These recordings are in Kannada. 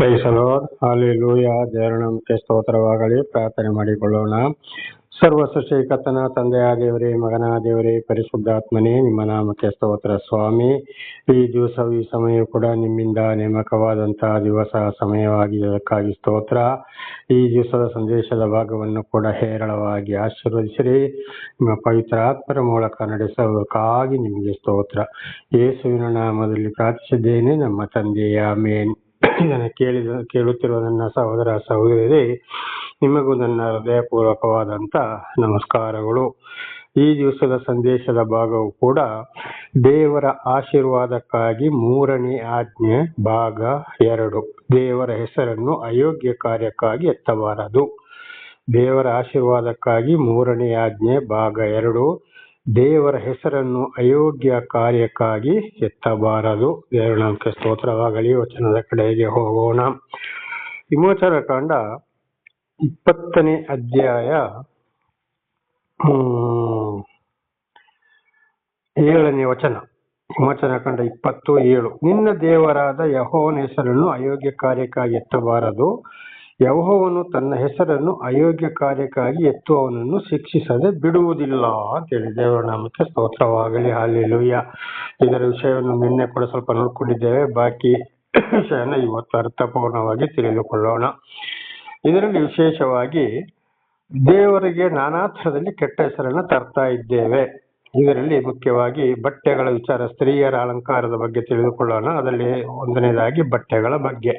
ಹಾಲೆಲೂಯ ದೇವರನಾಮಕ್ಕೆ ಸ್ತೋತ್ರವಾಗಲಿ, ಪ್ರಾರ್ಥನೆ ಮಾಡಿಕೊಳ್ಳೋಣ. ಸರ್ವ ಸೃಷ್ಟಿಕರ್ತನ ತಂದೆಯ ದೇವರೇ, ಮಗನ ದೇವರೇ, ಪರಿಶುದ್ಧಾತ್ಮನೇ, ನಿಮ್ಮ ನಾಮಕ್ಕೆ ಸ್ತೋತ್ರ ಸ್ವಾಮಿ. ಈ ದಿವಸವು ಈ ಸಮಯ ಕೂಡ ನಿಮ್ಮಿಂದ ನೇಮಕವಾದಂತಹ ದಿವಸ, ಸಮಯವಾಗಿದ್ದಕ್ಕಾಗಿ ಸ್ತೋತ್ರ. ಈ ದಿವಸದ ಸಂದೇಶದ ಭಾಗವನ್ನು ಕೂಡ ಹೇರಳವಾಗಿ ಆಶೀರ್ವದಿಸಿರಿ. ನಿಮ್ಮ ಪವಿತ್ರಾತ್ಮರ ಮೂಲಕ ನಡೆಸೋದಕ್ಕಾಗಿ ನಿಮಗೆ ಸ್ತೋತ್ರ. ಯೇಸುವಿನ ನಾಮದಲ್ಲಿ ಪ್ರಾರ್ಥಿಸಿದ್ದೇನೆ. ನಮ್ಮ ತಂದೆಯ ಮೇನ್ ಇದನ್ನು ಕೇಳಿದ, ಕೇಳುತ್ತಿರುವ ನನ್ನ ಸಹೋದರ ಸಹೋದರಿ ನಿಮಗೂ ನನ್ನ ಹೃದಯಪೂರ್ವಕವಾದಂತ ನಮಸ್ಕಾರಗಳು. ಈ ದಿವಸದ ಸಂದೇಶದ ಭಾಗವು ಕೂಡ ದೇವರ ಆಶೀರ್ವಾದಕ್ಕಾಗಿ ಮೂರನೇ ಆಜ್ಞೆ, ಭಾಗ ಎರಡು. ದೇವರ ಹೆಸರನ್ನು ಅಯೋಗ್ಯ ಕಾರ್ಯಕ್ಕಾಗಿ ಎತ್ತಬಾರದು. ದೇವರ ಆಶೀರ್ವಾದಕ್ಕಾಗಿ ಮೂರನೇ ಆಜ್ಞೆ, ಭಾಗ ಎರಡು. ದೇವರ ಹೆಸರನ್ನು ಅಯೋಗ್ಯ ಕಾರ್ಯಕ್ಕಾಗಿ ಎತ್ತಬಾರದು. ದೇವರ ನಾಮಕ್ಕೆ ಸ್ತೋತ್ರವಾಗಲಿ, ವಚನದ ಕಡೆಗೆ ಹೋಗೋಣ. ವಿಮೋಚನ ಕಾಂಡ ಇಪ್ಪತ್ತನೇ ಅಧ್ಯಾಯ ಏಳನೇ ವಚನ. ವಿಮೋಚನ ಕಂಡ ಇಪ್ಪತ್ತು ಏಳು. ನಿನ್ನ ದೇವರಾದ ಯಹೋವನ ಹೆಸರನ್ನು ಅಯೋಗ್ಯ ಕಾರ್ಯಕ್ಕಾಗಿ ಎತ್ತಬಾರದು. ಯಹೋವನು ತನ್ನ ಹೆಸರನ್ನು ಅಯೋಗ್ಯ ಕಾರ್ಯಕ್ಕಾಗಿ ಎತ್ತು ಅವನನ್ನು ಶಿಕ್ಷಿಸದೆ ಬಿಡುವುದಿಲ್ಲ ಅಂತೇಳಿ ದೇವರ ನಾಮಕ್ಕೆ ಸ್ತೋತ್ರವಾಗಲಿ. ಹಾಲೆಲೂಯ ಇದರ ವಿಷಯವನ್ನು ನಿನ್ನೆ ಕೂಡ ಸ್ವಲ್ಪ ನೋಡ್ಕೊಂಡಿದ್ದೇವೆ. ಬಾಕಿ ವಿಷಯನ ಇವತ್ತು ಅರ್ಥಪೂರ್ಣವಾಗಿ ತಿಳಿದುಕೊಳ್ಳೋಣ. ಇದರಲ್ಲಿ ವಿಶೇಷವಾಗಿ ದೇವರಿಗೆ ನಾನಾ ಥರದಲ್ಲಿ ಕೆಟ್ಟ ಹೆಸರನ್ನು ತರ್ತಾ ಇದ್ದೇವೆ. ಇದರಲ್ಲಿ ಮುಖ್ಯವಾಗಿ ಬಟ್ಟೆಗಳ ವಿಚಾರ, ಸ್ತ್ರೀಯರ ಅಲಂಕಾರದ ಬಗ್ಗೆ ತಿಳಿದುಕೊಳ್ಳೋಣ. ಅದರಲ್ಲಿ ಒಂದನೇದಾಗಿ ಬಟ್ಟೆಗಳ ಬಗ್ಗೆ.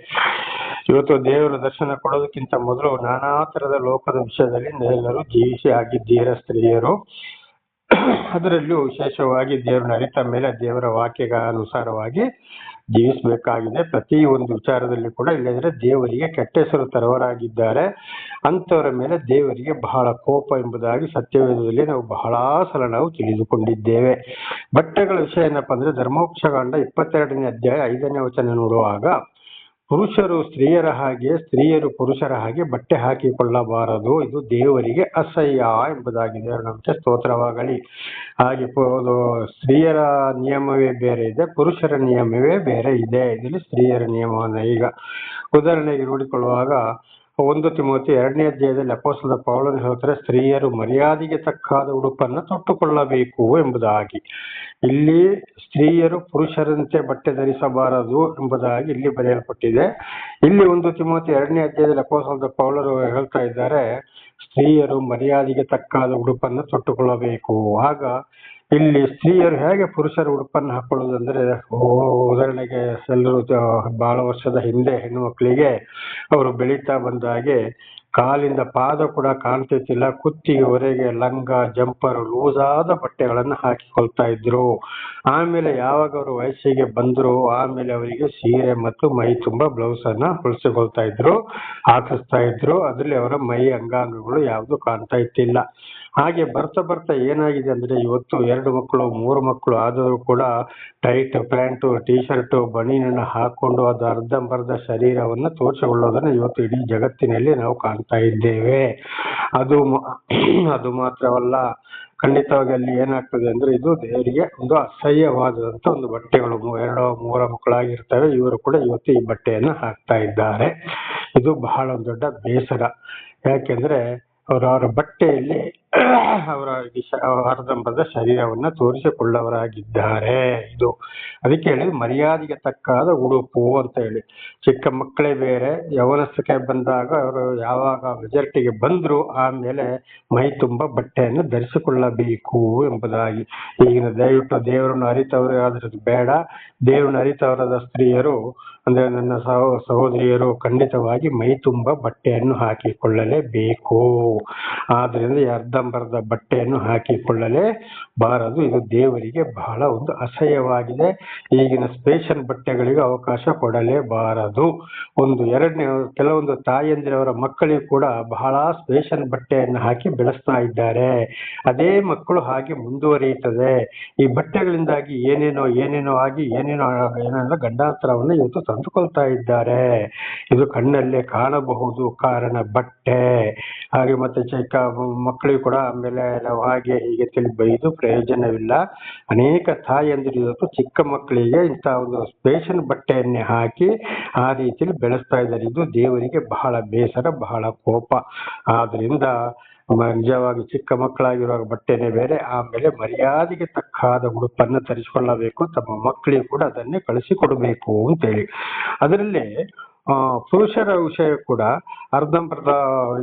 ಇವತ್ತು ದೇವರ ದರ್ಶನ ಕೊಡೋದಕ್ಕಿಂತ ಮೊದಲು ನಾನಾ ತರದ ಲೋಕದ ವಿಷಯದಲ್ಲಿ ಎಲ್ಲರೂ ಜೀವಿಸಿ ಆಗಿದ್ದೀರ ಸ್ತ್ರೀಯರು? ಅದರಲ್ಲೂ ವಿಶೇಷವಾಗಿ ದೇವರನ್ನ ಅರಿತ ಮೇಲೆ ದೇವರ ವಾಕ್ಯಗಳ ಅನುಸಾರವಾಗಿ ಜೀವಿಸಬೇಕಾಗಿದೆ. ಪ್ರತಿ ಒಂದು ವಿಚಾರದಲ್ಲಿ ಕೂಡ ಇಲ್ಲದ್ರೆ ದೇವರಿಗೆ ಕೆಟ್ಟ ಹೆಸರು ತರವರಾಗಿದ್ದಾರೆ ಅಂತವರ ಮೇಲೆ ದೇವರಿಗೆ ಬಹಳ ಕೋಪ ಎಂಬುದಾಗಿ ಸತ್ಯವೇದದಲ್ಲಿ ನಾವು ಬಹಳ ಸಲ ನಾವು ತಿಳಿದುಕೊಂಡಿದ್ದೇವೆ. ಬಟ್ಟೆಗಳ ವಿಷಯ ಏನಪ್ಪ ಅಂದ್ರೆ ಧರ್ಮೋಕ್ಷಕಾಂಡ ಇಪ್ಪತ್ತೆರಡನೇ ಅಧ್ಯಾಯ ಐದನೇ ವಚನ ನೋಡುವಾಗ ಪುರುಷರು ಸ್ತ್ರೀಯರ ಹಾಗೆ, ಸ್ತ್ರೀಯರು ಪುರುಷರ ಹಾಗೆ ಬಟ್ಟೆ ಹಾಕಿಕೊಳ್ಳಬಾರದು. ಇದು ದೇವರಿಗೆ ಅಸಹ್ಯ ಎಂಬುದಾಗಿದೆ ನಮಗೆ ಸ್ತೋತ್ರವಾಗಲಿ. ಹಾಗೆ ಸ್ತ್ರೀಯರ ನಿಯಮವೇ ಬೇರೆ ಇದೆ, ಪುರುಷರ ನಿಯಮವೇ ಬೇರೆ ಇದೆ. ಇದರಲ್ಲಿ ಸ್ತ್ರೀಯರ ನಿಯಮವನ್ನು ಈಗ ಉದಾಹರಣೆಗೆ ನೋಡಿಕೊಳ್ಳುವಾಗ ಒಂದು ತಿಮೋತಿ ಎರಡನೇ ಅಧ್ಯಾಯದಲ್ಲಿ ಅಪೋಸ್ತಲ ಪೌಲನು ಹೇಳ್ತಾರೆ, ಸ್ತ್ರೀಯರು ಮರ್ಯಾದೆಗೆ ತಕ್ಕಾದ ಉಡುಪನ್ನು ತೊಟ್ಟುಕೊಳ್ಳಬೇಕು ಎಂಬುದಾಗಿ. ಇಲ್ಲಿ ಸ್ತ್ರೀಯರು ಪುರುಷರಂತೆ ಬಟ್ಟೆ ಧರಿಸಬಾರದು ಎಂಬುದಾಗಿ ಇಲ್ಲಿ ಬರೆಯಲ್ಪಟ್ಟಿದೆ. ಇಲ್ಲಿ ಒಂದು ತಿಮೋತಿ ಎರಡನೇ ಅಧ್ಯಾಯದಲ್ಲಿ ಅಪೋಸ್ತಲದ ಪೌಲರು ಹೇಳ್ತಾ ಇದ್ದಾರೆ, ಸ್ತ್ರೀಯರು ಮರ್ಯಾದೆಗೆ ತಕ್ಕಾದ ಉಡುಪನ್ನು ತೊಟ್ಟುಕೊಳ್ಳಬೇಕು. ಆಗ ಇಲ್ಲಿ ಸ್ತ್ರೀಯರು ಹೇಗೆ ಪುರುಷರ ಉಡುಪನ್ನು ಹಾಕೊಳ್ಳೋದಂದ್ರೆ ಉದಾಹರಣೆಗೆ ಎಲ್ಲರೂ ಬಹಳ ವರ್ಷದ ಹಿಂದೆ ಹೆಣ್ಣು ಮಕ್ಕಳಿಗೆ ಅವರು ಬೆಳೀತಾ ಬಂದ ಹಾಗೆ ಕಾಲಿಂದ ಪಾದ ಕೂಡ ಕಾಣ್ತಿತ್ತಿಲ್ಲ ಕುತ್ತಿಗೆವರೆಗೆ ಲಂಗ, ಜಂಪರ್, ಲೂಸಾದ ಬಟ್ಟೆಗಳನ್ನು ಹಾಕಿಕೊಳ್ತಾ ಇದ್ರು. ಆಮೇಲೆ ಯಾವಾಗ ಅವರು ವಯಸ್ಸಿಗೆ ಬಂದ್ರು, ಆಮೇಲೆ ಅವರಿಗೆ ಸೀರೆ ಮತ್ತು ಮೈ ತುಂಬಾ ಬ್ಲೌಸ್ ಅನ್ನ ಹೊಲಿಸಿಕೊಳ್ತಾ ಇದ್ರು, ಹಾಕಿಸ್ತಾ ಇದ್ರು. ಅದರಲ್ಲಿ ಅವರ ಮೈ ಅಂಗಾಂಗಗಳು ಯಾವುದು ಕಾಣ್ತಾ ಇತ್ತಿಲ್ಲ ಹಾಗೆ ಬರ್ತಾ ಬರ್ತಾ ಏನಾಗಿದೆ ಅಂದ್ರೆ ಇವತ್ತು ಎರಡು ಮಕ್ಕಳು, ಮೂರು ಮಕ್ಕಳು ಆದರೂ ಕೂಡ ಟೈಟ್ ಪ್ಯಾಂಟು ಟಿ ಶರ್ಟ್ ಬನೀನನ್ನು ಹಾಕೊಂಡು ಅದು ಅರ್ಧಂಬರ್ಧ ಶರೀರವನ್ನ ತೋರಿಸಿಕೊಳ್ಳೋದನ್ನ ಇವತ್ತು ಇಡೀ ಜಗತ್ತಿನಲ್ಲಿ ನಾವು ಕಾಣ್ತಾ ಇದ್ದೇವೆ. ಅದು ಅದು ಮಾತ್ರವಲ್ಲ, ಖಂಡಿತವಾಗಿ ಅಲ್ಲಿ ಏನಾಗ್ತದೆ ಅಂದ್ರೆ ಇದು ದೇವರಿಗೆ ಒಂದು ಅಸಹ್ಯವಾದಂತ ಒಂದು ಬಟ್ಟೆಗಳು. ಎರಡು, ಮೂರ ಮಕ್ಕಳಾಗಿರ್ತವೆ ಇವರು ಕೂಡ ಇವತ್ತು ಈ ಬಟ್ಟೆಯನ್ನ ಹಾಕ್ತಾ ಇದ್ದಾರೆ. ಇದು ಬಹಳ ದೊಡ್ಡ ಬೇಸರ. ಯಾಕೆಂದ್ರೆ ಅವರವರ ಅವರ ಬಟ್ಟೆಯಲ್ಲಿ ಅವರ ಅರ್ಧಂಬರ್ಧ ಶರೀರವನ್ನ ತೋರಿಸಿಕೊಳ್ಳವರಾಗಿದ್ದಾರೆ. ಇದು ಅದಕ್ಕೆ ಹೇಳಿ ಮರ್ಯಾದೆಗೆ ತಕ್ಕಾದ ಉಡುಪು ಅಂತ ಹೇಳಿ. ಚಿಕ್ಕ ಮಕ್ಕಳೇ ಬೇರೆ, ಯವನಸ್ಥಕ್ಕೆ ಬಂದಾಗ ಅವರು ಯಾವಾಗ ಮೆಜಾರಿಟಿಗೆ ಬಂದ್ರು ಆಮೇಲೆ ಮೈ ತುಂಬ ಬಟ್ಟೆಯನ್ನು ಧರಿಸಿಕೊಳ್ಳಬೇಕು ಎಂಬುದಾಗಿ. ಈಗಿನ ದಯವಿಟ್ಟು ದೇವರನ್ನು ಅರಿತವರು ಆದ್ರೆ ಬೇಡ. ದೇವರನ್ನು ಅರಿತವರಾದ ಸ್ತ್ರೀಯರು, ಅಂದ್ರೆ ನನ್ನ ಸಹೋ, ಸಹೋದರಿಯರು ಖಂಡಿತವಾಗಿ ಮೈ ತುಂಬ ಬಟ್ಟೆಯನ್ನು ಹಾಕಿಕೊಳ್ಳಲೇಬೇಕು. ಆದ್ರಿಂದ ಈ ಅರ್ಧಂಬರ್ಧ ಬಟ್ಟೆಯನ್ನು ಹಾಕಿಕೊಳ್ಳಲೇ ಬಾರದು. ಇದು ದೇವರಿಗೆ ಬಹಳ ಒಂದು ಅಸಹ್ಯವಾಗಿದೆ. ಈಗಿನ ಸ್ಪೇಷನ್ ಬಟ್ಟೆಗಳಿಗೆ ಅವಕಾಶ ಕೊಡಲೇಬಾರದು. ಒಂದು ಎರಡನೇ, ಕೆಲವೊಂದು ತಾಯಂದಿರವರ ಮಕ್ಕಳಿಗೂ ಕೂಡ ಬಹಳ ಸ್ಪೇಷನ್ ಬಟ್ಟೆಯನ್ನು ಹಾಕಿ ಬೆಳೆಸ್ತಾ ಇದ್ದಾರೆ. ಅದೇ ಮಕ್ಕಳು ಹಾಗೆ ಮುಂದುವರಿಯುತ್ತದೆ. ಈ ಬಟ್ಟೆಗಳಿಂದಾಗಿ ಏನೇನೋ ಏನೇನೋ ಆಗಿ ಏನೇನೋ ಏನೇನೋ ಗಂಡಾಂತರವನ್ನು ಇವತ್ತು ತಂದುಕೊಳ್ತಾ ಇದ್ದಾರೆ. ಇದು ಕಣ್ಣಲ್ಲೇ ಕಾಣಬಹುದು ಕಾರಣ ಬಟ್ಟೆ. ಹಾಗೆ ಮತ್ತೆ ಚಿಕ್ಕ ಮಕ್ಕಳಿಗೆ ಕೂಡ ಆಮೇಲೆ ನಾವು ಹಾಗೆ ತಿಳಿ ಬೈದು ಪ್ರಯೋಜನವಿಲ್ಲ. ಅನೇಕ ತಾಯಂದಿರು ಚಿಕ್ಕ ಮಕ್ಕಳಿಗೆ ಇಂಥ ಒಂದು ಸ್ಪೇಷನ್ ಬಟ್ಟೆಯನ್ನೇ ಹಾಕಿ ಆ ರೀತಿಯಲ್ಲಿ ಬೆಳೆಸ್ತಾ ಇದ್ದಾರೆ. ಇದು ದೇವರಿಗೆ ಬಹಳ ಬೇಸರ, ಬಹಳ ಕೋಪ. ಆದ್ರಿಂದ ನಿಜವಾಗಿ ಚಿಕ್ಕ ಮಕ್ಕಳಾಗಿರುವಾಗ ಬಟ್ಟೆನೇ ಬೇರೆ. ಆಮೇಲೆ ಮರ್ಯಾದೆಗೆ ತಕ್ಕಾದ ಉಡುಪನ್ನು ತರಿಸಿಕೊಳ್ಳಬೇಕು ತಮ್ಮ ಮಕ್ಕಳಿಗೆ ಕೂಡ ಅದನ್ನೇ ಕಳಿಸಿಕೊಡಬೇಕು ಅಂತೇಳಿ. ಅದರಲ್ಲಿ ಪುರುಷರ ವಿಷಯ ಕೂಡ ಅರ್ಧಂಬರ್ಧ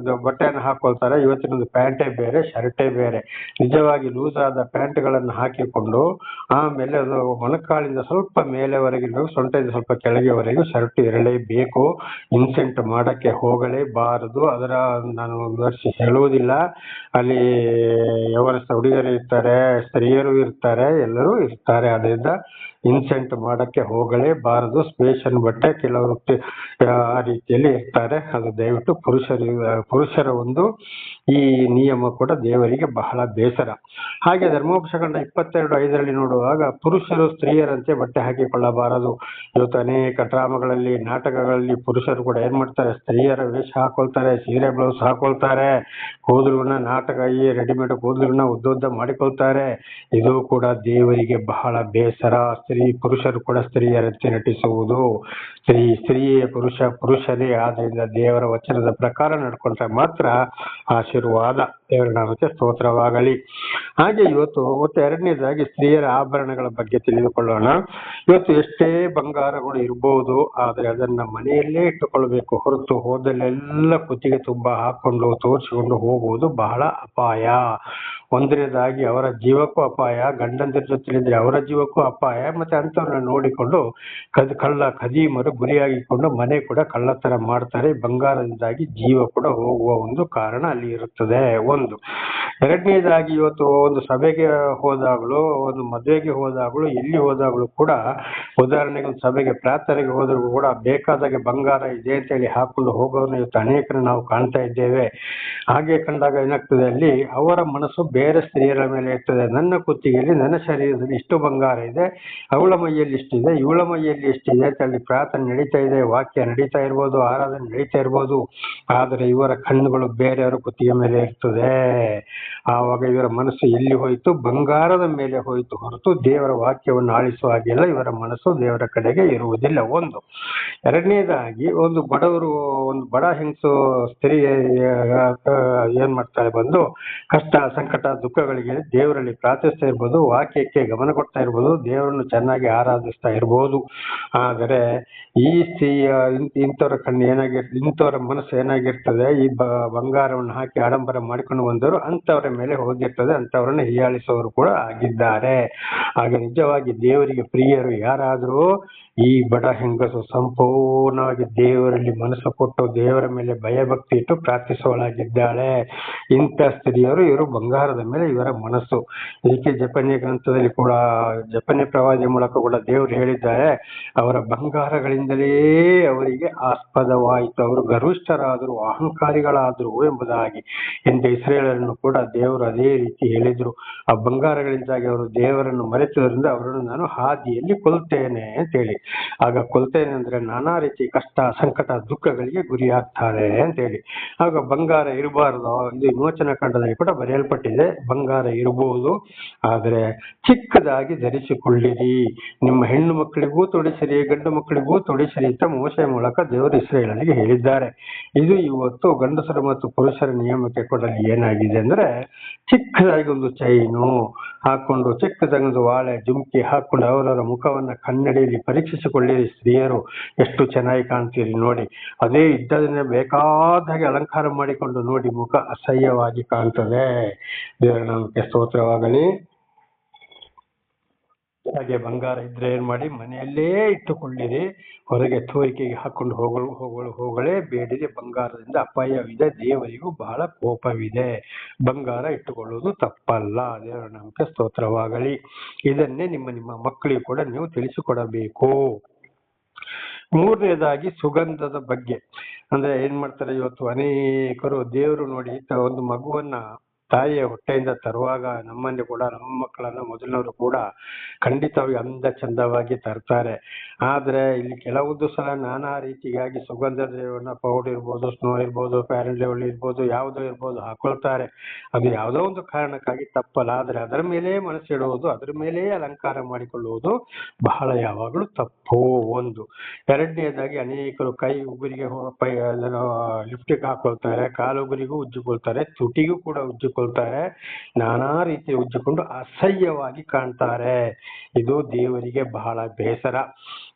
ಇದು ಬಟ್ಟೆಯನ್ನು ಹಾಕೊಳ್ತಾರೆ. ಇವತ್ತಿನೊಂದು ಪ್ಯಾಂಟೇ ಬೇರೆ, ಶರ್ಟೇ ಬೇರೆ. ನಿಜವಾಗಿ ಲೂಸ್ ಆದ ಪ್ಯಾಂಟ್ಗಳನ್ನು ಹಾಕಿಕೊಂಡು ಆಮೇಲೆ ಅದು ಮೊಣಕಾಲಿಂದ ಸ್ವಲ್ಪ ಮೇಲೆವರೆಗೆ ಸೊಂಟದಿಂದ ಸ್ವಲ್ಪ ಕೆಳಗೆವರೆಗೂ ಶರ್ಟ್ ಇರಲೇಬೇಕು ಇನ್ಸೆಂಟ್ ಮಾಡಕ್ಕೆ ಹೋಗಲೇಬಾರದು. ಅದರ ನಾನು ವಿವರಿಸಿ ಹೇಳುವುದಿಲ್ಲ. ಅಲ್ಲಿ ವ್ಯವಸ್ಥೆ ಹುಡುಗಿಯರು ಇರ್ತಾರೆ, ಸ್ತ್ರೀಯರು ಇರ್ತಾರೆ, ಎಲ್ಲರೂ ಇರ್ತಾರೆ. ಅದರಿಂದ ಇನ್ಸೆಂಟ್ ಮಾಡಕ್ಕೆ ಹೋಗಲೇಬಾರದು. ಸ್ಪೇಷನ್ ಬಟ್ಟೆ ಕೆಲವರು ಆ, ರೀತಿಯಲ್ಲಿ ಇರ್ತಾರೆ. ಅದು ದಯವಿಟ್ಟು ಪುರುಷರ ಪುರುಷರ ಒಂದು ಈ ನಿಯಮ ಕೂಡ ದೇವರಿಗೆ ಬಹಳ ಬೇಸರ. ಹಾಗೆ ಧರ್ಮೋಪಶಕಂಡ ಇಪ್ಪತ್ತೆರಡು ಐದರಲ್ಲಿ ನೋಡುವಾಗ ಪುರುಷರು ಸ್ತ್ರೀಯರಂತೆ ಬಟ್ಟೆ ಹಾಕಿಕೊಳ್ಳಬಾರದು. ಇವತ್ತು ಅನೇಕ ಡ್ರಾಮಾಗಳಲ್ಲಿ, ನಾಟಕಗಳಲ್ಲಿ ಪುರುಷರು ಕೂಡ ಏನ್ ಮಾಡ್ತಾರೆ? ಸ್ತ್ರೀಯರ ವೇಷ ಹಾಕೊಳ್ತಾರೆ, ಸೀರೆ, ಬ್ಲೌಸ್ ಹಾಕೊಳ್ತಾರೆ ಕೂದಲುಗಳನ್ನ ನಾಟಕ ಈ ರೆಡಿಮೇಡ್ ಕೂದಲುಗಳನ್ನ ಉದ್ದುದ್ದ ಮಾಡಿಕೊಳ್ತಾರೆ. ಇದು ಕೂಡ ದೇವರಿಗೆ ಬಹಳ ಬೇಸರ. ಸ್ತ್ರೀ ಪುರುಷರು ಕೂಡ ಸ್ತ್ರೀಯರಂತೆ ನಟಿಸುವುದು. ಸ್ತ್ರೀ, ಸ್ತ್ರೀಯೇ ಪುರುಷ ಪುರುಷರೇ ಆದ್ರಿಂದ ದೇವರ ವಚನದ ಪ್ರಕಾರ ನಡ್ಕೊಂಡ್ರೆ ಮಾತ್ರ ಆಶೀರ್ವಾದ. ದೇವರ ನಾಮಕ್ಕೆ ಸ್ತೋತ್ರವಾಗಲಿ. ಹಾಗೆ ಇವತ್ತು ಮತ್ತೆ ಎರಡನೇದಾಗಿ ಸ್ತ್ರೀಯರ ಆಭರಣಗಳ ಬಗ್ಗೆ ತಿಳಿದುಕೊಳ್ಳೋಣ. ಇವತ್ತು ಎಷ್ಟೇ ಬಂಗಾರಗಳು ಇರಬಹುದು ಆದ್ರೆ ಅದನ್ನ ಮನೆಯಲ್ಲೇ ಇಟ್ಟುಕೊಳ್ಬೇಕು. ಹೊರತು ಹೋದಲ್ಲೆಲ್ಲ ಕುತ್ತಿಗೆ ತುಂಬಾ ಹಾಕೊಂಡು ತೋರಿಸಿಕೊಂಡು ಹೋಗುವುದು ಬಹಳ ಅಪಾಯ. ಒಂದನೇದಾಗಿ ಅವರ ಜೀವಕ್ಕೂ ಅಪಾಯ ಗಂಡಂದಿರ ಜೊತೆಲಿದ್ರೆ ಅವರ ಜೀವಕ್ಕೂ ಅಪಾಯ, ಮತ್ತೆ ಅಂಥವ್ರನ್ನ ನೋಡಿಕೊಂಡು ಕದ್, ಕಳ್ಳ ಖದೀಮರು ಗುರಿಯಾಗಿಕೊಂಡು ಮನೆ ಕೂಡ ಕಳ್ಳತನ ಮಾಡ್ತಾರೆ. ಬಂಗಾರದಿಂದಾಗಿ ಜೀವ ಕೂಡ ಹೋಗುವ ಒಂದು ಕಾರಣ ಅಲ್ಲಿ ಇರುತ್ತದೆ. ಒಂದು. ಎರಡನೇದಾಗಿ ಇವತ್ತು ಒಂದು ಸಭೆಗೆ ಹೋದಾಗಲೂ, ಒಂದು ಮದುವೆಗೆ ಹೋದಾಗಲೂ, ಎಲ್ಲಿ ಹೋದಾಗಲೂ ಕೂಡ ಉದಾಹರಣೆಗೆ ಒಂದು ಸಭೆಗೆ, ಪ್ರಾರ್ಥನೆಗೆ ಹೋದ್ರು ಕೂಡ ಬೇಕಾದಾಗೆ ಬಂಗಾರ ಇದೆ ಅಂತ ಹೇಳಿ ಹಾಕೊಂಡು ಹೋಗೋನ ಇವತ್ತು ಅನೇಕರು ನಾವು ಕಾಣ್ತಾ ಇದ್ದೇವೆ. ಹಾಗೆ ಕಂಡಾಗ ಏನಾಗ್ತದೆ ಅಲ್ಲಿ ಅವರ ಮನಸ್ಸು ಬೇರೆ ಸ್ತ್ರೀಯರ ಮೇಲೆ ಇರ್ತದೆ ನನ್ನ ಕುತ್ತಿಗೆಯಲ್ಲಿ ನನ್ನ ಶರೀರದಲ್ಲಿ ಇಷ್ಟು ಬಂಗಾರ ಇದೆ. ಅವಳ ಮೈಯಲ್ಲಿ ಇಷ್ಟಿದೆ ಇವಳ ಮೈಯಲ್ಲಿ ಇಷ್ಟಿದೆ ಅಂತ ಅಲ್ಲಿ ಪ್ರಾರ್ಥನೆ ನಡೀತಾ ಇದೆ. ವಾಕ್ಯ ನಡೀತಾ ಇರ್ಬೋದು. ಆರಾಧನೆ ನಡೀತಾ ಇರ್ಬೋದು. ಆದರೆ ಇವರ ಕಣ್ಣುಗಳು ಬೇರೆಯವರ ಕುತ್ತಿಗೆ ಮೇಲೆ ಇರ್ತದೆ. ಆವಾಗ ಇವರ ಮನಸ್ಸು ಎಲ್ಲಿ ಹೋಯಿತು? ಬಂಗಾರದ ಮೇಲೆ ಹೋಯಿತು ಹೊರತು ದೇವರ ವಾಕ್ಯವನ್ನು ಆಳಿಸುವ ಹಾಗೆಲ್ಲ ಇವರ ಮನಸ್ಸು ದೇವರ ಕಡೆಗೆ ಇರುವುದಿಲ್ಲ. ಒಂದು. ಎರಡನೇದಾಗಿ ಒಂದು ಬಡವರು, ಒಂದು ಬಡ ಹೆಂಗಸು ಸ್ತ್ರೀ ಏನ್ ಮಾಡ್ತಾರೆ ಬಂದು ಕಷ್ಟ, ಸಂಕಟ ದುಃಖಗಳಿಗೆ ದೇವರಲ್ಲಿ ಪ್ರಾರ್ಥಿಸ್ತಾ ಇರ್ಬೋದು, ವಾಕ್ಯಕ್ಕೆ ಗಮನ ಕೊಡ್ತಾ ಇರ್ಬೋದು, ದೇವರನ್ನು ಚೆನ್ನಾಗಿ ಆರಾಧಿಸ್ತಾ ಇರ್ಬೋದು. ಆದರೆ ಈ ಸ್ತ್ರೀಯ ಇಂಥವ್ರ ಕಣ್ಣು ಏನಾಗಿರ್ ಇಂಥವ್ರ ಮನಸ್ಸು ಏನಾಗಿರ್ತದೆ, ಈ ಬಂಗಾರವನ್ನು ಹಾಕಿ ಆಡಂಬರ ಮಾಡಿಕೊಂಡು ಬಂದವರು ಅಂತವರ ಮೇಲೆ ಹೋಗಿರ್ತದೆ ಅಂತವರನ್ನ ಹೀಯಾಳಿಸೋರು ಕೂಡ ಆಗಿದ್ದಾರೆ. ಹಾಗೆ ನಿಜವಾಗಿ ದೇವರಿಗೆ ಪ್ರಿಯರು ಯಾರಾದರೂ, ಈ ಬಡ ಹೆಂಗಸು ಸಂಪೂರ್ಣವಾಗಿ ದೇವರಲ್ಲಿ ಮನಸ್ಸು ಕೊಟ್ಟು, ದೇವರ ಮೇಲೆ ಭಯಭಕ್ತಿ ಇಟ್ಟು ಪ್ರಾರ್ಥಿಸುವಳಾಗಿದ್ದಾಳೆ ಇಂಥ ಸ್ತ್ರೀಯರು ಇವರು ಬಂಗಾರದ ಮೇಲೆ ಇವರ ಮನಸ್ಸು. ಇದಕ್ಕೆ ಜಪನ್ಯ ಗ್ರಂಥದಲ್ಲಿ ಕೂಡ, ಜಪನ್ಯ ಪ್ರವಾದಿ ಮೂಲಕ ಕೂಡ ದೇವರು ಹೇಳಿದ್ದಾರೆ, ಅವರ ಬಂಗಾರಗಳಿಂದಲೇ ಅವರಿಗೆ ಆಸ್ಪದವಾಯಿತು. ಅವರು ಗರ್ವಿಷ್ಠರಾದರು ಅಹಂಕಾರಿಗಳಾದರು ಎಂಬುದಾಗಿ ಎಂದು ಇಸ್ರೇಲರನ್ನು ಕೂಡ ದೇವರು ಅದೇ ರೀತಿ ಹೇಳಿದ್ರು. ಆ ಬಂಗಾರಗಳಿಂದಾಗಿ ಅವರು ದೇವರನ್ನು ಮರೆತುದರಿಂದ ಅವರನ್ನು ನಾನು ಹಾದಿಯಲ್ಲಿ ಕೊಲ್ತೇನೆ ಅಂತೇಳಿ. ಆಗ ಕೊಲ್ತೇನೆ ಅಂದ್ರೆ ನಾನಾ ರೀತಿ ಕಷ್ಟ, ಸಂಕಟ, ದುಃಖಗಳಿಗೆ ಗುರಿಯಾಗ್ತಾರೆ ಅಂತೇಳಿ. ಆಗ ಬಂಗಾರ ಇರಬಾರದು. ಒಂದು ವಿಮೋಚನಾ ಖಂಡದಲ್ಲಿ ಕೂಡ ಬರೆಯಲ್ಪಟ್ಟಿದೆ. ಬಂಗಾರ ಇರಬಹುದು ಆದರೆ ಚಿಕ್ಕದಾಗಿ ಧರಿಸಿಕೊಳ್ಳಿರಿ. ನಿಮ್ಮ ಹೆಣ್ಣು ಮಕ್ಕಳಿಗೂ ತೊಡಿಸಿರಿ, ಗಂಡು ಮಕ್ಕಳಿಗೂ ತೊಡಿಸಿರಿ ಅಂತ ಮೋಸೆ ಮೂಲಕ ದೇವರು ಇಸ್ರೇಲರಿಗೆ ಹೇಳಿದ್ದಾರೆ. ಇದು ಇವತ್ತು ಗಂಡಸರು ಮತ್ತು ಪುರುಷರ ನಿಯಮಕ್ಕೆ ಕೊಡಲು ಏನಾಗಿದೆ ಅಂದ್ರೆ ಚಿಕ್ಕದಾಗಿ ಒಂದು ಚೈನು ಹಾಕೊಂಡು, ಚಿಕ್ಕದಾಗಿ ವಾಳೆ ಜುಮ್ಕಿ ಹಾಕೊಂಡು ಅವರವರ ಮುಖವನ್ನ ಕನ್ನಡಿಯಲ್ಲಿ ಪರೀಕ್ಷಿಸಿಕೊಳ್ಳಿರಿ ಸ್ತ್ರೀಯರು. ಎಷ್ಟು ಚೆನ್ನಾಗಿ ಕಾಣ್ತೀರಿ ನೋಡಿ. ಅದೇ ಇದ್ದದನ್ನೇ ಬೇಕಾದ ಹಾಗೆ ಅಲಂಕಾರ ಮಾಡಿಕೊಂಡು ನೋಡಿ ಮುಖ ಅಸಹ್ಯವಾಗಿ ಕಾಣ್ತದೆ. ದೇವರ ನಾಮಕ್ಕೆ ಸ್ತೋತ್ರವಾಗಲಿ. ಹಾಗೆ ಬಂಗಾರ ಇದ್ರೆ ಏನ್ ಮಾಡಿ, ಮನೆಯಲ್ಲೇ ಇಟ್ಟುಕೊಳ್ಳಿರಿ. ಹೊರಗೆ ತೋರಿಕೆಗೆ ಹಾಕೊಂಡು ಹೋಗಲು ಹೋಗಲು ಹೋಗಲೇ ಬೇಡಿದೆ ಬಂಗಾರದಿಂದ ಅಪಾಯವಿದೆ, ದೇವರಿಗೂ ಬಹಳ ಕೋಪವಿದೆ. ಬಂಗಾರ ಇಟ್ಟುಕೊಳ್ಳುವುದು ತಪ್ಪಲ್ಲ, ದೇವರ ನಾಮಕ್ಕೆ ಸ್ತೋತ್ರವಾಗಲಿ. ಇದನ್ನೇ ನಿಮ್ಮ ನಿಮ್ಮ ಮಕ್ಕಳಿಗೆ ಕೂಡ ನೀವು ತಿಳಿಸಿಕೊಡಬೇಕು. ಮೂರನೇದಾಗಿ ಸುಗಂಧದ ಬಗ್ಗೆ. ಅಂದ್ರೆ ಏನ್ ಮಾಡ್ತಾರೆ ಇವತ್ತು ಅನೇಕರು ದೇವರು ನೋಡಿ ಒಂದು ಮಗುವನ್ನ ತಾಯಿಯ ಹೊಟ್ಟೆಯಿಂದ ತರುವಾಗ ನಮ್ಮನ್ನು ಕೂಡ ನಮ್ಮ ಮಕ್ಕಳನ್ನು ಮೊದಲಿನವರು ಕೂಡ ಖಂಡಿತವಾಗಿ ಅಂದ ಚಂದವಾಗಿ ತರ್ತಾರೆ. ಆದರೆ ಇಲ್ಲಿ ಕೆಲವೊಂದು ಸಲ ನಾನಾ ರೀತಿಯಾಗಿ ಸುಗಂಧ ದ್ರವ್ಯವನ್ನ ಪೌಡರ್ ಇರ್ಬೋದು, ಸ್ನೋ ಇರ್ಬೋದು ಫ್ಯಾರನ್ ಲೆವೆಲ್ ಇರ್ಬೋದು, ಯಾವುದೋ ಇರ್ಬೋದು ಹಾಕೊಳ್ತಾರೆ. ಅದು ಯಾವುದೋ ಒಂದು ಕಾರಣಕ್ಕಾಗಿ ತಪ್ಪಲ್ಲ. ಆದರೆ ಅದರ ಮೇಲೆ ಮನಸ್ಸಿಡುವುದು, ಅದರ ಮೇಲೆ ಅಲಂಕಾರ ಮಾಡಿಕೊಳ್ಳುವುದು ಬಹಳ ಯಾವಾಗಲೂ ತಪ್ಪು ಒಂದು. ಎರಡನೇದಾಗಿ ಅನೇಕರು ಕೈ ಉಗುರಿಗೆ ಲಿಫ್ಟಿಗೆ ಹಾಕೊಳ್ತಾರೆ, ಕಾಲು ಉಗುರಿಗೂ ಉಜ್ಜಿಕೊಳ್ತಾರೆ, ತುಟಿಗೂ ಕೂಡ ಉಜ್ಜಿಕೊಳ್ತಾರೆ ನಾನಾ ರೀತಿ ಉಜ್ಜಿಕೊಂಡು ಅಸಹ್ಯವಾಗಿ ಕಾಣ್ತಾರೆ. ಇದು ದೇವರಿಗೆ ಬಹಳ ಬೇಸರ.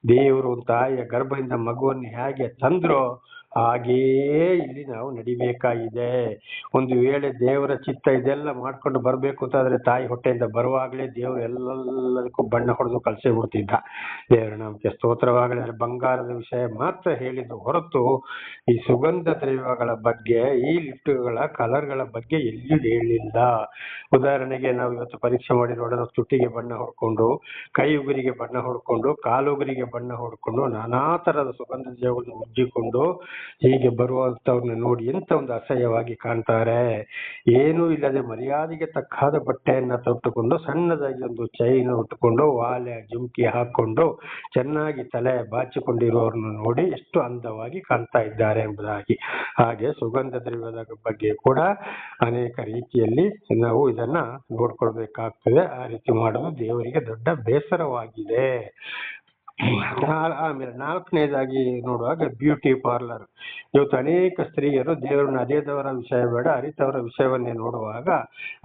ದೇವರು ತಾಯಿಯ ಗರ್ಭದಿಂದ ಮಗುವನ್ನು ಹೇಗೆ ತಂದ್ರೋ ಹಾಗೆಯೇ ಇಲ್ಲಿ ನಾವು ನಡಿಬೇಕಾಗಿದೆ. ಒಂದು ವೇಳೆ ದೇವರ ಚಿತ್ತ ಇದೆಲ್ಲ ಮಾಡ್ಕೊಂಡು ಬರಬೇಕು ಅಂತಾದ್ರೆ ತಾಯಿ ಹೊಟ್ಟೆಯಿಂದ ಬರುವಾಗಲೇ ದೇವರು ಎಲ್ಲದಕ್ಕೂ ಬಣ್ಣ ಹೊಡೆದು ಕಳಿಸಿ ಬಿಡ್ತಿದ್ದ. ದೇವರ ನಮಗೆ ಸ್ತೋತ್ರವಾಗಲೇ ಬಂಗಾರದ ವಿಷಯ ಮಾತ್ರ ಹೇಳಿದ್ದು ಹೊರತು ಈ ಸುಗಂಧ ದ್ರವ್ಯಗಳ ಬಗ್ಗೆ, ಈ ಲಿಫ್ಟ್ಗಳ ಕಲರ್ಗಳ ಬಗ್ಗೆ ಎಲ್ಲಿಯೂ ಹೇಳಿಲ್ಲ. ಉದಾಹರಣೆಗೆ ನಾವು ಇವತ್ತು ಪರೀಕ್ಷೆ ಮಾಡಿ ನೋಡೋಣ ತುಟಿಗೆ ಬಣ್ಣ ಹೊಡ್ಕೊಂಡು, ಕೈ ಉಗುರಿಗೆ ಬಣ್ಣ ಹೊಡ್ಕೊಂಡು ಕಾಲುಗುರಿಗೆ ಬಣ್ಣ ಹೊಡ್ಕೊಂಡು, ನಾನಾ ತರದ ಸುಗಂಧ ದ್ರವ್ಯಗಳನ್ನು ಉಜ್ಜಿಕೊಂಡು ಹೀಗೆ ಬರುವಂತವ್ರನ್ನ ನೋಡಿ ಎಂತ ಒಂದು ಅಸಹ್ಯವಾಗಿ ಕಾಣ್ತಾರೆ? ಏನೂ ಇಲ್ಲದೆ ಮರ್ಯಾದೆಗೆ ತಕ್ಕಾದ ಬಟ್ಟೆಯನ್ನ ತೊಟ್ಟುಕೊಂಡು ಸಣ್ಣದಾಗಿ ಒಂದು ಚೈನ್ ಉಟ್ಟುಕೊಂಡು ವಾಲೆ, ಜುಮ್ಕಿ ಹಾಕೊಂಡು ಚೆನ್ನಾಗಿ ತಲೆ ಬಾಚಿಕೊಂಡಿರುವವ್ರನ್ನ ನೋಡಿ ಎಷ್ಟು ಅಂದವಾಗಿ ಕಾಣ್ತಾ ಇದ್ದಾರೆ ಎಂಬುದಾಗಿ. ಹಾಗೆ ಸುಗಂಧ ದ್ರವ್ಯದ ಬಗ್ಗೆ ಕೂಡ ಅನೇಕ ರೀತಿಯಲ್ಲಿ ನಾವು ಇದನ್ನ ನೋಡ್ಕೊಳ್ಬೇಕಾಗ್ತದೆ. ಆ ರೀತಿ ಮಾಡಲು ದೇವರಿಗೆ ದೊಡ್ಡ ಬೇಸರವಾಗಿದೆ. ಆಮೇಲೆ ನಾಲ್ಕನೇದಾಗಿ ನೋಡುವಾಗ ಬ್ಯೂಟಿ ಪಾರ್ಲರ್. ಇವತ್ತು ಅನೇಕ ಸ್ತ್ರೀಯರು ದೇವರನ್ನ ಅರಿಯದವರ ವಿಷಯ ಬೇಡ ಅರಿತವರ ವಿಷಯವನ್ನೇ ನೋಡುವಾಗ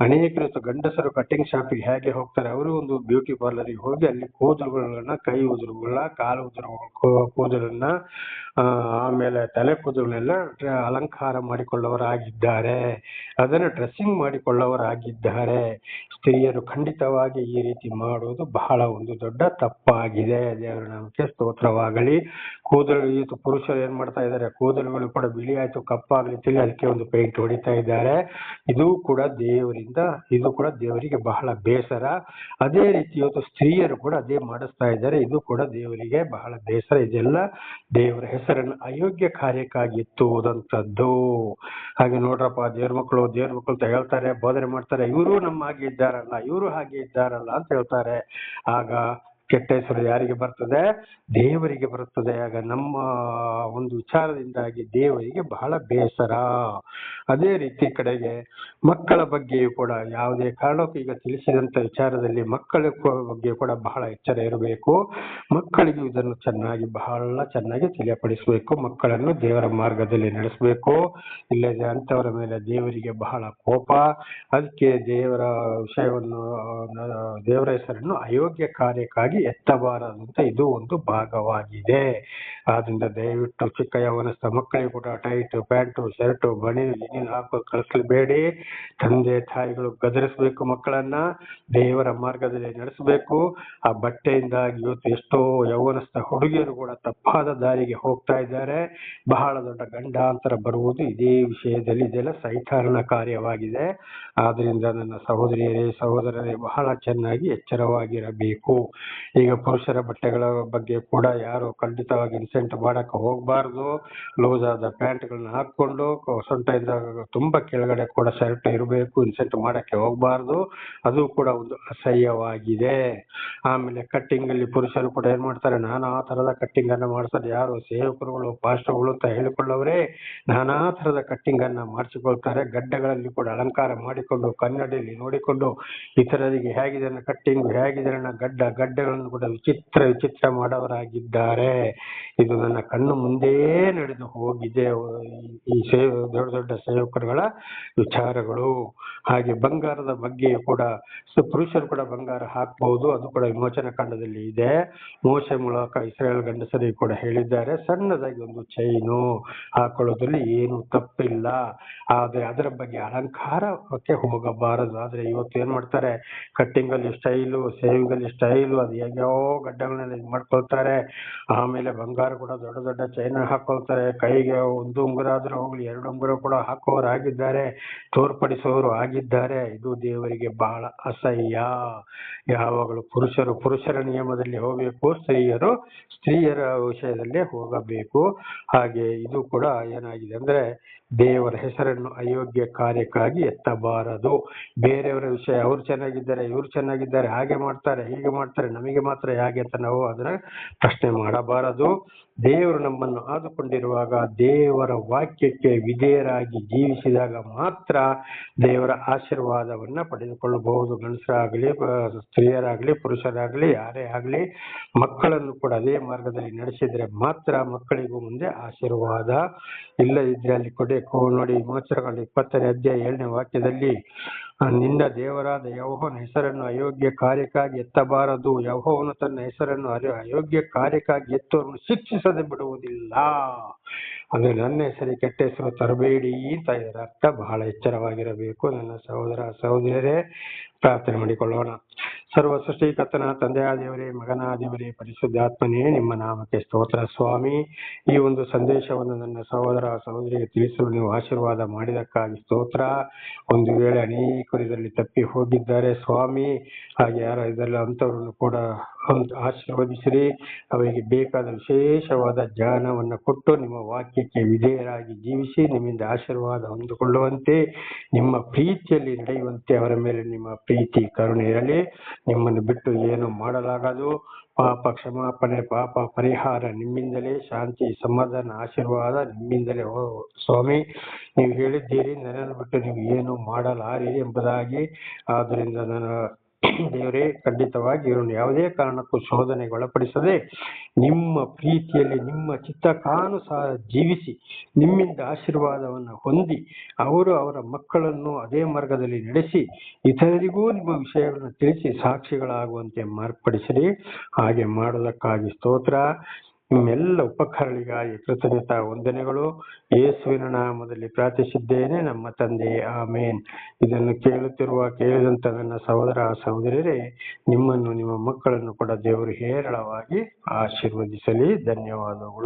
ಅನೇಕರು ಇವತ್ತು ಗಂಡಸರು ಕಟಿಂಗ್ ಶಾಪಿಗೆ ಹೇಗೆ ಹೋಗ್ತಾರೆ, ಅವರು ಒಂದು ಬ್ಯೂಟಿ ಪಾರ್ಲರ್ಗೆ ಹೋಗಿ ಅಲ್ಲಿ ಕೂದಲುಗಳನ್ನ, ಕೈ ಉದುರುಗಳ ಕಾಲು ಉದುರು ಕೂದಲನ್ನ ಆಮೇಲೆ ತಲೆ ಕೂದಲನ್ನೆಲ್ಲ ಅಲಂಕಾರ ಮಾಡಿಕೊಳ್ಳವರಾಗಿದ್ದಾರೆ. ಅದನ್ನ ಡ್ರೆಸ್ಸಿಂಗ್ ಮಾಡಿಕೊಳ್ಳವರಾಗಿದ್ದಾರೆ. ಸ್ತ್ರೀಯರು ಖಂಡಿತವಾಗಿ ಈ ರೀತಿ ಮಾಡುವುದು ಬಹಳ ಒಂದು ದೊಡ್ಡ ತಪ್ಪಾಗಿದೆ. ದೇವರ ನಾಮಕ್ಕೆ ಸ್ತೋತ್ರವಾಗಲಿ. ಕೂದಲು ಈತು ಪುರುಷರು ಏನ್ ಮಾಡ್ತಾ ಇದ್ದಾರೆ? ಕೂದಲುಗಳು ಕೂಡ ಬಿಳಿ ಆಯ್ತು, ಕಪ್ಪಾಗ್ಲಿ ತಿಳಿ ಅದಕ್ಕೆ ಒಂದು ಪೇಂಟ್ ಹೊಡಿತಾ ಇದ್ದಾರೆ. ಇದು ಕೂಡ ದೇವರಿಂದ, ಇದು ಕೂಡ ದೇವರಿಗೆ ಬಹಳ ಬೇಸರ. ಅದೇ ರೀತಿ ಇವತ್ತು ಸ್ತ್ರೀಯರು ಕೂಡ ಅದೇ ಮಾಡಿಸ್ತಾ ಇದ್ದಾರೆ. ಇದು ಕೂಡ ದೇವರಿಗೆ ಬಹಳ ಬೇಸರ. ಇದೆಲ್ಲ ದೇವರ ಹೆಸರನ್ನು ಅಯೋಗ್ಯ ಕಾರ್ಯಕ್ಕಾಗಿ ಎತ್ತುವುದಂತದ್ದು ಹಾಗೆ ನೋಡ್ರಪ್ಪ, ದೇವ್ರ ಮಕ್ಕಳು ದೇವ್ರ ಮಕ್ಕಳು ಹೇಳ್ತಾರೆ, ಬೋಧನೆ ಮಾಡ್ತಾರೆ. ಇವರು ನಮ್ಮ ಹಾಗೆ ಇದ್ದಾರಲ್ಲ, ಇವರು ಹಾಗೆ ಇದ್ದಾರಲ್ಲ ಅಂತ ಹೇಳ್ತಾರೆ. ಆಗ ಕೆಟ್ಟ ಹೆಸರು ಯಾರಿಗೆ ಬರ್ತದೆ? ದೇವರಿಗೆ ಬರುತ್ತದೆ ಆಗ ನಮ್ಮ ಒಂದು ವಿಚಾರದಿಂದಾಗಿ ದೇವರಿಗೆ ಬಹಳ ಬೇಸರ. ಅದೇ ರೀತಿ ಕಡೆಗೆ ಮಕ್ಕಳ ಬಗ್ಗೆಯೂ ಕೂಡ ಯಾವುದೇ ಕಾರಣಕ್ಕೂ ಈಗ ತಿಳಿಸಿದಂತ ವಿಚಾರದಲ್ಲಿ ಮಕ್ಕಳ ಬಗ್ಗೆ ಕೂಡ ಬಹಳ ಎಚ್ಚರ ಇರಬೇಕು. ಮಕ್ಕಳಿಗೂ ಇದನ್ನು ಚೆನ್ನಾಗಿ ಬಹಳ ಚೆನ್ನಾಗಿ ತಿಳಿಯಪಡಿಸಬೇಕು. ಮಕ್ಕಳನ್ನು ದೇವರ ಮಾರ್ಗದಲ್ಲಿ ನಡೆಸಬೇಕು. ಇಲ್ಲದೆ ಅಂತವರ ಮೇಲೆ ದೇವರಿಗೆ ಬಹಳ ಕೋಪ. ಅದಕ್ಕೆ ದೇವರ ವಿಷಯವನ್ನು ದೇವರ ಹೆಸರನ್ನು ಅಯೋಗ್ಯ ಕಾರ್ಯಕ್ಕಾಗಿ ಎತ್ತಬಾರದು ಅಂತ ಇದು ಒಂದು ಭಾಗವಾಗಿದೆ. ಆದ್ರಿಂದ ದಯವಿಟ್ಟು ಚಿಕ್ಕ ಯೌವನಸ್ಥ ಮಕ್ಕಳಿಗೆ ಕೂಡ ಟೈಟ್ ಪ್ಯಾಂಟು, ಶರ್ಟು ಬನಿ ಗಿನಿ ಹಾಕೋ ಕಳಿಸಬೇಡಿ ತಂದೆ, ತಾಯಿಗಳು ಗದರಿಸಬೇಕು ಮಕ್ಕಳನ್ನ, ದೇವರ ಮಾರ್ಗದಲ್ಲಿ ನಡೆಸಬೇಕು. ಆ ಬಟ್ಟೆಯಿಂದಾಗಿ ಇವತ್ತು ಎಷ್ಟೋ ಯೌವನಸ್ಥ ಹುಡುಗಿಯರು ಕೂಡ ತಪ್ಪಾದ ದಾರಿಗೆ ಹೋಗ್ತಾ ಇದ್ದಾರೆ. ಬಹಳ ದೊಡ್ಡ ಗಂಡಾಂತರ ಬರುವುದು ಇದೇ ವಿಷಯದಲ್ಲಿ ಇದೆಲ್ಲ ಸೈತಾರಣ ಕಾರ್ಯವಾಗಿದೆ. ಆದ್ರಿಂದ ನನ್ನ ಸಹೋದರಿಯರೇ, ಸಹೋದರರೇ, ಬಹಳ ಚೆನ್ನಾಗಿ ಎಚ್ಚರವಾಗಿರಬೇಕು. ಈಗ ಪುರುಷರ ಬಟ್ಟೆಗಳ ಬಗ್ಗೆ ಕೂಡ ಯಾರು ಖಂಡಿತವಾಗಿ ಇನ್ಸೆಂಟ್ ಮಾಡಕ್ಕೆ ಹೋಗಬಾರ್ದು. ಲೂಸ್ ಆದ ಪ್ಯಾಂಟ್ ಗಳನ್ನ ಹಾಕೊಂಡು ಸೊಂಟ ಇದ್ದಾಗ ತುಂಬಾ ಕೆಳಗಡೆ ಕೂಡ ಶರ್ಟ್ ಇರಬೇಕು, ಇನ್ಸೆಂಟ್ ಮಾಡಕ್ಕೆ ಹೋಗಬಾರ್ದು. ಅದು ಕೂಡ ಒಂದು ಅಸಹ್ಯವಾಗಿದೆ. ಆಮೇಲೆ ಕಟ್ಟಿಂಗ್ ಅಲ್ಲಿ ಪುರುಷರು ಕೂಡ ಏನ್ ಮಾಡ್ತಾರೆ, ನಾನಾ ತರದ ಕಟ್ಟಿಂಗ್ ಅನ್ನ ಮಾಡ್ತಾರೆ ಯಾರು? ಸೇವಕರುಗಳು, ಪಾಸ್ಟರ್ಗಳು ಅಂತ ಹೇಳಿಕೊಳ್ಳವರೇ, ನಾನಾ ತರದ ಕಟ್ಟಿಂಗ್ ಅನ್ನ ಮಾಡಿಸಿಕೊಳ್ತಾರೆ. ಗಡ್ಡಗಳಲ್ಲಿ ಕೂಡ ಅಲಂಕಾರ ಮಾಡಿಕೊಂಡು, ಕನ್ನಡಿಯಲ್ಲಿ ನೋಡಿಕೊಂಡು, ಇತರರಿಗೆ ಹೇಗಿದೆ ಕಟ್ಟಿಂಗ್ ಹೇಗಿದೆ ಗಡ್ಡ ಗಡ್ಡ ಗಡ್ಡಗಳನ್ನು ಕೂಡ ವಿಚಿತ್ರ ವಿಚಿತ್ರ ಮಾಡವರಾಗಿದ್ದಾರೆ. ಇದು ನನ್ನ ಕಣ್ಣು ಮುಂದೆ ನಡೆದು ಹೋಗಿದೆ. ಈ- ಸೇವ ದೊಡ್ಡ ದೊಡ್ಡ ಸೇವಕರುಗಳ ವಿಚಾರಗಳು. ಹಾಗೆ ಬಂಗಾರದ ಬಗ್ಗೆ ಕೂಡ ಪುರುಷರು ಕೂಡ ಬಂಗಾರ ಹಾಕಬಹುದು ಅದು ಕೂಡ ವಿಮೋಚನ ಕಾಂಡದಲ್ಲಿ ಇದೆ. ಮೋಸೆ ಮೂಲಕ ಇಸ್ರೇಲ್ ಗಂಡಸರಿಗೆ ಕೂಡ ಹೇಳಿದ್ದಾರೆ. ಸಣ್ಣದಾಗಿ ಒಂದು ಚೈನು ಹಾಕೊಳ್ಳೋದ್ರಲ್ಲಿ ಏನು ತಪ್ಪಿಲ್ಲ. ಆದ್ರೆ ಅದರ ಬಗ್ಗೆ ಅಲಂಕಾರಕ್ಕೆ ಹೋಗಬಾರದು. ಆದ್ರೆ ಇವತ್ತು ಏನ್ ಮಾಡ್ತಾರೆ? ಕಟ್ಟಿಂಗ್ ಅಲ್ಲಿ ಸ್ಟೈಲು ಸೇವಿಂಗ್ ಅಲ್ಲಿ ಸ್ಟೈಲು ಅದು ಜಗ್ಗೋ ಗಡ್ಡಗಳನ್ನೆಲ್ಲ ಇದು ಮಾಡ್ಕೊಳ್ತಾರೆ. ಆಮೇಲೆ ಬಂಗಾರ ಕೂಡ ದೊಡ್ಡ ದೊಡ್ಡ ಚೈನ್ ಹಾಕೊಳ್ತಾರೆ. ಕೈಗೆ ಒಂದು ಉಂಗುರ ಆದ್ರೂ ಹೋಗ್ಲಿ, ಎರಡು ಉಂಗುರ ಕೂಡ ಹಾಕೋರು ಆಗಿದ್ದಾರೆ ತೋರ್ಪಡಿಸೋರು ಆಗಿದ್ದಾರೆ. ಇದು ದೇವರಿಗೆ ಬಹಳ ಅಸಹ್ಯ. ಯಾವಾಗಲೂ ಪುರುಷರು ಪುರುಷರ ನಿಯಮದಲ್ಲಿ ಹೋಗಬೇಕು, ಸ್ತ್ರೀಯರು ಸ್ತ್ರೀಯರ ವಿಷಯದಲ್ಲಿ ಹೋಗಬೇಕು. ಹಾಗೆ ಇದು ಕೂಡ ಏನಾಗಿದೆ ಅಂದ್ರೆ ದೇವರ ಹೆಸರನ್ನು ಅಯೋಗ್ಯ ಕಾರ್ಯಕ್ಕಾಗಿ ಎತ್ತಬಾರದು. ಬೇರೆಯವರ ವಿಷಯ ಅವ್ರು ಚೆನ್ನಾಗಿದ್ದಾರೆ, ಇವ್ರು ಚೆನ್ನಾಗಿದ್ದಾರೆ, ಹಾಗೆ ಮಾಡ್ತಾರೆ, ಹೀಗೆ ಮಾಡ್ತಾರೆ, ನಮಗೆ ಮಾತ್ರ ಹೇಗೆ ಅಂತ ನಾವು ಅದನ್ನ ಪ್ರಶ್ನೆ ಮಾಡಬಾರದು. ದೇವರು ನಮ್ಮನ್ನು ಆದುಕೊಂಡಿರುವಾಗ ದೇವರ ವಾಕ್ಯಕ್ಕೆ ವಿಧೇಯರಾಗಿ ಜೀವಿಸಿದಾಗ ಮಾತ್ರ ದೇವರ ಆಶೀರ್ವಾದವನ್ನ ಪಡೆದುಕೊಳ್ಳಬಹುದು. ಗಂಡಸರಾಗಲಿ ಸ್ತ್ರೀಯರಾಗಲಿ, ಪುರುಷರಾಗಲಿ, ಯಾರೇ ಆಗಲಿ, ಮಕ್ಕಳನ್ನು ಕೂಡ ಅದೇ ಮಾರ್ಗದಲ್ಲಿ ನಡೆಸಿದ್ರೆ ಮಾತ್ರ ಮಕ್ಕಳಿಗೂ ಮುಂದೆ ಆಶೀರ್ವಾದ ಇಲ್ಲದಿದ್ರೆ ಅಲ್ಲಿ ಕೊಡೆ ಕೋ- ನೋಡಿ. ಮೋಚರಗಳು ಇಪ್ಪತ್ತನೇ ಅಧ್ಯಾಯ ಏಳನೇ ವಾಕ್ಯದಲ್ಲಿ ನಿನ್ನ ದೇವರಾದ ಯಹೋವನ ಹೆಸರನ್ನು ಅಯೋಗ್ಯ ಕಾರ್ಯಕ್ಕಾಗಿ ಎತ್ತಬಾರದು. ಯಹೋವನು ತನ್ನ ಹೆಸರನ್ನು ಅಯೋಗ್ಯ ಕಾರ್ಯಕ್ಕಾಗಿ ಎತ್ತುವರನ್ನು ಶಿಕ್ಷಿಸದೆ ಬಿಡುವುದಿಲ್ಲ. ಅಂದ್ರೆ ನನ್ನ ಹೆಸರಿಗೆ ಕೆಟ್ಟ ಹೆಸರು ತರಬೇಡಿ ಅಂತ ಇದರ ಅರ್ಥ ಬಹಳ ಎಚ್ಚರವಾಗಿರಬೇಕು. ನನ್ನ ಸಹೋದರ, ಸಹೋದರಿಯರೇ ಪ್ರಾರ್ಥನೆ ಮಾಡಿಕೊಳ್ಳೋಣ. ಸರ್ವ ಸೃಷ್ಟಿಕರ್ತನ ತಂದೆಯ ತಂದೆಯಾದೇವರೇ ಮಗನ ದೇವರೇ ಪರಿಶುದ್ಧಾತ್ಮನೇ ನಿಮ್ಮ ನಾಮಕ್ಕೆ ಸ್ತೋತ್ರ. ಸ್ವಾಮಿ, ಈ ಒಂದು ಸಂದೇಶವನ್ನು ನನ್ನ ಸಹೋದರ ಸಹೋದರಿಗೆ ತಿಳಿಸಲು ನೀವು ಆಶೀರ್ವಾದ ಮಾಡಿದಕ್ಕಾಗಿ ಸ್ತೋತ್ರ. ಒಂದು ವೇಳೆ ಅನೇಕರು ಇದರಲ್ಲಿ ತಪ್ಪಿ ಹೋಗಿದ್ದಾರೆ ಸ್ವಾಮಿ, ಹಾಗೆ ಯಾರ ಇದರಲ್ಲಿ ಅಂಥವ್ರನ್ನು ಕೂಡ ಆಶೀರ್ವದಿಸಿರಿ. ಅವರಿಗೆ ಬೇಕಾದ ವಿಶೇಷವಾದ ಜ್ಞಾನವನ್ನು ಕೊಟ್ಟು ನಿಮ್ಮ ವಾಕ್ಯಕ್ಕೆ ವಿಧೇಯರಾಗಿ ಜೀವಿಸಿ ನಿಮ್ಮಿಂದ ಆಶೀರ್ವಾದ ಹೊಂದಿಕೊಳ್ಳುವಂತೆ, ನಿಮ್ಮ ಪ್ರೀತಿಯಲ್ಲಿ ನಡೆಯುವಂತೆ ಅವರ ಮೇಲೆ ನಿಮ್ಮ ಪ್ರೀತಿ, ಕರುಣೆ ಇರಲಿ, ನಿಮ್ಮನ್ನು ಬಿಟ್ಟು ಏನು ಮಾಡಲಾಗದು. ಪಾಪ ಕ್ಷಮಾಪಣೆ, ಪಾಪ ಪರಿಹಾರ ನಿಮ್ಮಿಂದಲೇ, ಶಾಂತಿ, ಸಮಾಧಾನ, ಆಶೀರ್ವಾದ ನಿಮ್ಮಿಂದಲೇ. ಓ ಸ್ವಾಮಿ, ನೀವು ಹೇಳಿದ್ದೀರಿ, ನನ್ನನ್ನು ಬಿಟ್ಟು ನೀವು ಏನು ಮಾಡಲಾರಿ ಎಂಬುದಾಗಿ. ಆದ್ದರಿಂದ ನನ್ನ ದೇವರೇ, ಖಂಡಿತವಾಗಿ ಇವರನ್ನು ಯಾವುದೇ ಕಾರಣಕ್ಕೂ ಶೋಧನೆಗೆ ಒಳಪಡಿಸದೆ ನಿಮ್ಮ ಪ್ರೀತಿಯಲ್ಲಿ, ನಿಮ್ಮ ಚಿತ್ತಕ್ಕಾನುಸಾರ ಜೀವಿಸಿ, ನಿಮ್ಮಿಂದ ಆಶೀರ್ವಾದವನ್ನು ಹೊಂದಿ, ಅವರು ಅವರ ಮಕ್ಕಳನ್ನು ಅದೇ ಮಾರ್ಗದಲ್ಲಿ ನಡೆಸಿ, ಇತರರಿಗೂ ನಿಮ್ಮ ವಿಷಯಗಳನ್ನು ತಿಳಿಸಿ ಸಾಕ್ಷಿಗಳಾಗುವಂತೆ ಮಾರ್ಪಡಿಸಿರಿ. ಹಾಗೆ ಮಾಡುವುದಕ್ಕಾಗಿ ಸ್ತೋತ್ರ. ನಿಮ್ಮೆಲ್ಲ ಉಪಕರಣಿಗಾಗಿ ಕೃತಜ್ಞತಾ ವಂದನೆಗಳು. ಯೇಸುವಿನ ನಾಮದಲ್ಲಿ ಪ್ರಾರ್ಥಿಸಿದ್ದೇನೆ. ನಮ್ಮ ತಂದೆ, ಆಮೇನ್. ಇದನ್ನು ಕೇಳುತ್ತಿರುವ ಕೇಳಿದಂತ ನನ್ನ ಸಹೋದರ, ಸಹೋದರಿಯರೇ, ನಿಮ್ಮನ್ನು ನಿಮ್ಮ ಮಕ್ಕಳನ್ನು ಕೂಡ ದೇವರು ಹೇರಳವಾಗಿ ಆಶೀರ್ವದಿಸಲಿ. ಧನ್ಯವಾದಗಳು.